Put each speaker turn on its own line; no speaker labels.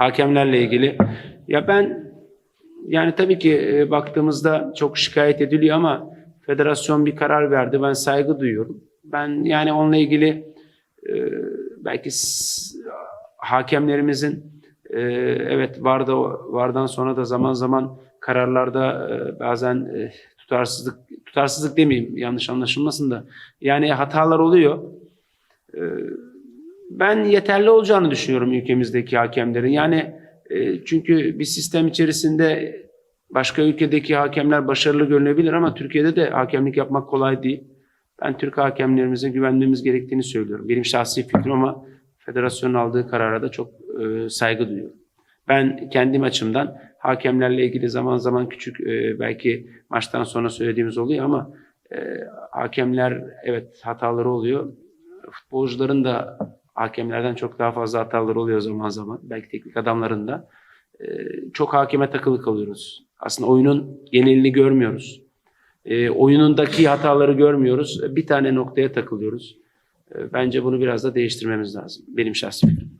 hakemlerle ilgili. Ya ben yani tabii ki e, baktığımızda çok şikayet ediliyor ama federasyon bir karar verdi. Ben saygı duyuyorum. Ben yani onunla ilgili e, belki hakemlerimizin e, evet vardı vardan sonra da zaman zaman kararlarda e, bazen e, tutarsızlık tutarsızlık demeyeyim yanlış anlaşılmasın da yani hatalar oluyor. E, ben yeterli olacağını düşünüyorum ülkemizdeki hakemlerin. Yani e, çünkü bir sistem içerisinde başka ülkedeki hakemler başarılı görünebilir ama Türkiye'de de hakemlik yapmak kolay değil. Ben Türk hakemlerimize güvenmemiz gerektiğini söylüyorum. Benim şahsi fikrim ama federasyonun aldığı karara da çok e, saygı duyuyorum. Ben kendim açımdan hakemlerle ilgili zaman zaman küçük e, belki maçtan sonra söylediğimiz oluyor ama hakemler evet hataları oluyor. Futbolcuların da hakemlerden çok daha fazla hataları oluyor zaman zaman. Belki teknik adamların da. E, çok hakeme takılı kalıyoruz. Aslında oyunun genelini görmüyoruz. E, oyunundaki hataları görmüyoruz. Bir tane noktaya takılıyoruz. E, bence bunu biraz da değiştirmemiz lazım. Benim şahsi fikrim.